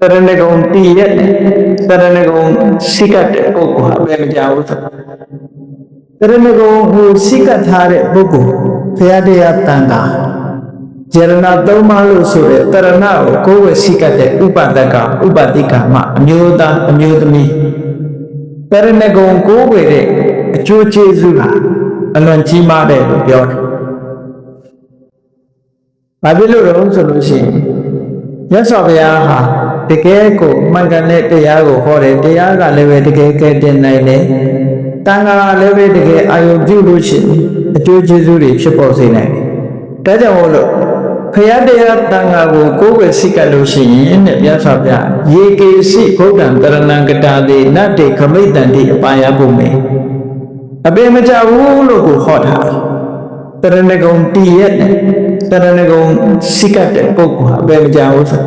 တရဏဂုံတည်ရက်တယ်တရဏဂုံစိကတ်တဲ့ပုဂ္ဂိုလ်ဟာဘယ်မကြဘူးဆိုတရဏဂုံဟိုစိကတ်ထားတဲ့ပုဂ္ဂိုလ်ဘုရားတရားတန်ခါဇေရဏသုံးပါးလို့ဆိုတဲ့တရဏကိုကိုယ်ဝစိကတ်တဲ့ဥပဒကဥပတိကမအမျိုးသားအမျိုးသမီးတရဏဂုံကိုယ်ဝတဲ့အကျိုးကျေးဇူးဟာအလွန်ကြီးမားတယ်လို့ပြောတယ်။ဘာဖြစ်လို့လဲဆိုလို့ရှိရင်မြတ်စွာဘုရားဟာ တကယ်ကိုမှန်ကန်တဲ့တရားကိုဟောတယ်တရားကလည်းပဲတကယ်ကဲတင်နိုင်တယ်။တန်ခါလည်းပဲတကယ်အာယုပြုလို့ရှိရင်အကျိုးကျေးဇူးတွေဖြစ်ပေါ်စေနိုင်တယ်။ဒါကြောင့်မို့လို့ဖရာတရားတန်ခါကိုကိုယ်ပဲစိတ်ကပ်လို့ရှိရင်တဲ့မြတ်စွာဘုရားရေကေစိဘုဒ္ဓံတရဏံကတာတိနတ္တေခမိတ်တန်တိအပါယဘုမေအပေမကြဘူးလို့ကိုဟောထားတယ်တရဏဂုံတည်ရက်တယ်တရဏဂုံစိကတ်တဲ့ပုဂ္ဂိုလ်ဟာဘယ်မကြဘူးဆို